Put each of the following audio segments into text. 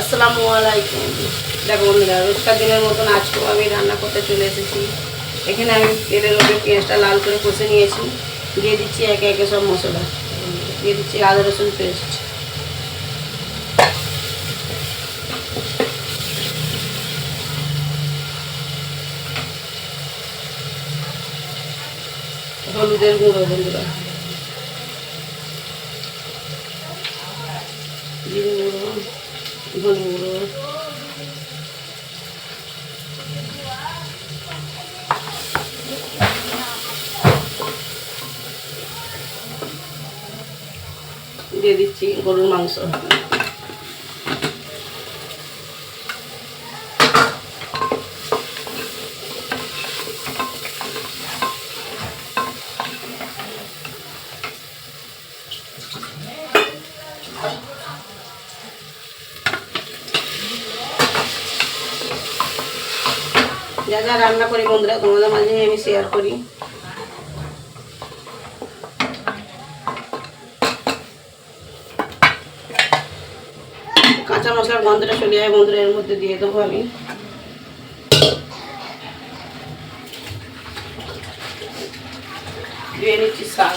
আসসালামু আলাইকুম। দেখো বন্ধুরা, রোজকার দিনের মতন আজকেও আমি রান্না করতে চলে এসেছি। এখানে আমি তেলের ওপরে পেঁয়াজটা লাল করে কষে নিয়েছি। দিয়ে দিচ্ছি একে একে সব মশলা। দিয়ে দিচ্ছি আদা, রসুন, পেস্ট। হলুদের গুঁড়ো, বন্ধুরা। জিরে গুঁড়ো। গুঁড়ো দিয়ে দিচ্ছি গরুর মাংস। যা যা রান্না করি বন্ধুরা তোমাদের মাঝে আমি শেয়ার করি। কাঁচা মশলার গন্ধটা চলে যায় বন্ধুরা, এর মধ্যে দিয়ে দেবো আমি। দিয়ে নিচ্ছি শাক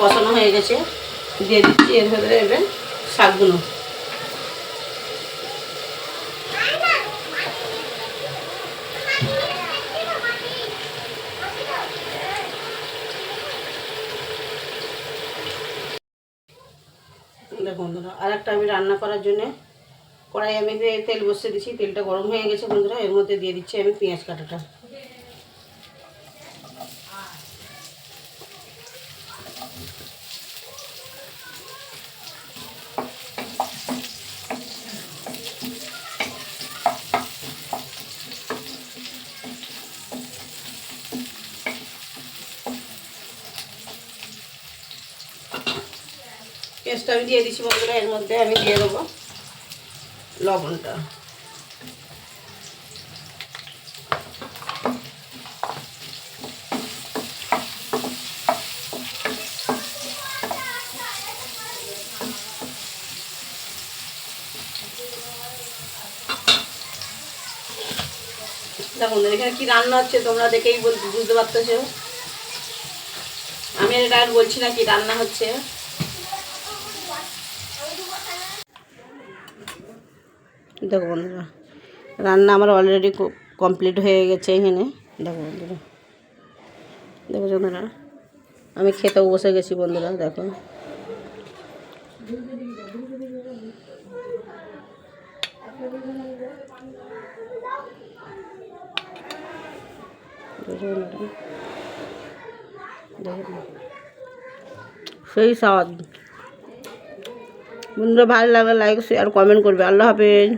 কষানো হয়ে গেছে। দিয়ে দিচ্ছি এর ভেতরে এবার শাকগুলো। বন্ধুরা আর একটা আমি রান্না করার জন্যে কড়াই আমি তেল বসিয়ে দিচ্ছি, তেলটা গরম হয়ে গেছে বন্ধুরা, এর মধ্যে দিয়ে দিচ্ছি আমি পেঁয়াজ কাটাটা। পেঁয়াজটা আমি দিয়ে দিচ্ছি বন্ধুরা, এর মধ্যে আমি দিয়ে দেবো লবণটা। দেখো বন্ধুরা, এখানে কি রান্না হচ্ছে তোমরা দেখেই বুঝতে পারতেছো। আমি এটা আর বলছি না কি রান্না হচ্ছে। দেখো বন্ধুরা, রান্না আমার অলরেডি কমপ্লিট হয়ে গেছে এখানে। দেখো বন্ধুরা দেখো বন্ধুরা, আমি খেতেও বসে গেছি বন্ধুরা, দেখো। সেই স্বাদ। বন্ধুরা, ভালো লাগলে লাইক শেয়ার কমেন্ট করবে। আল্লাহ হাফেজ।